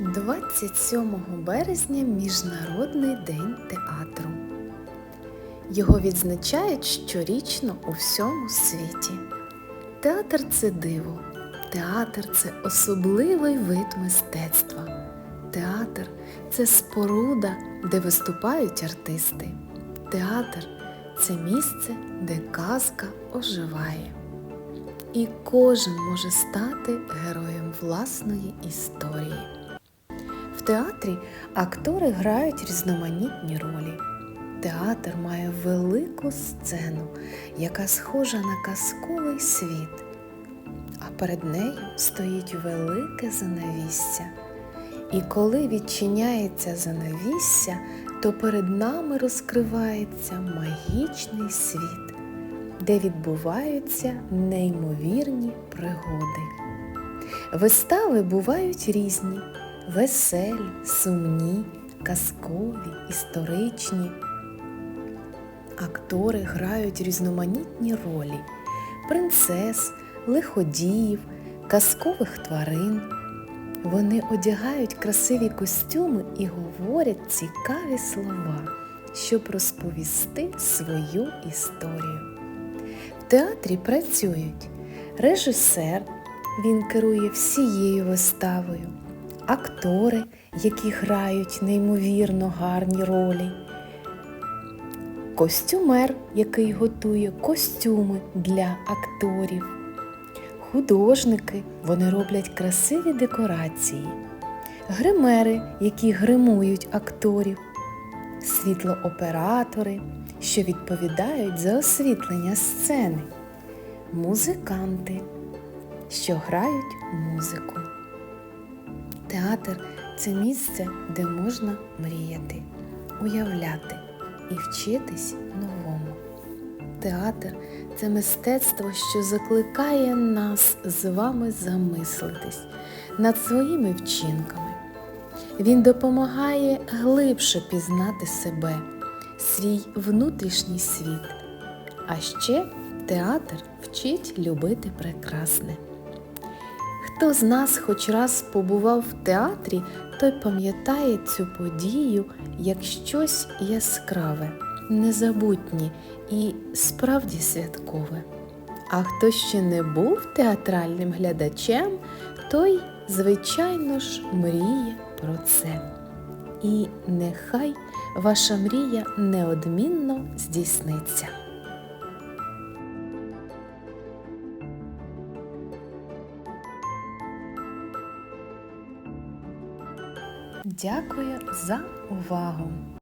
27 березня Міжнародний день театру. Його відзначають щорічно у всьому світі. Театр це диво, театр це особливий вид мистецтва. Театр це споруда, де виступають артисти. Театр це місце, де казка оживає. І кожен може стати героєм власної історії. Театрі актори грають різноманітні ролі. Театр має велику сцену, яка схожа на казковий світ, а перед нею стоїть велике занавісся. І коли відчиняється занавісся, то перед нами розкривається магічний світ, де відбуваються неймовірні пригоди. Вистави бувають різні веселі, сумні, казкові, історичні. Актори грають різноманітні ролі принцес, лиходіїв, казкових тварин. Вони одягають красиві костюми і говорять цікаві слова, щоб розповісти свою історію. В театрі працюють режисер, він керує всією виставою, актори, які грають неймовірно гарні ролі, костюмер, який готує костюми для акторів, художники, вони роблять красиві декорації, гримери, які гримують акторів, світлооператори, що відповідають за освітлення сцени, музиканти, що грають музику. Театр це місце, де можна мріяти, уявляти і вчитись новому. Театр це мистецтво, що закликає нас з вами замислитись над своїми вчинками. Він допомагає глибше пізнати себе, свій внутрішній світ. А ще театр вчить любити прекрасне. Хто з нас хоч раз побував в театрі, той пам'ятає цю подію як щось яскраве, незабутнє і справді святкове. А хто ще не був театральним глядачем, той, звичайно ж, мріє про це. І нехай ваша мрія неодмінно здійсниться. Дякую за увагу!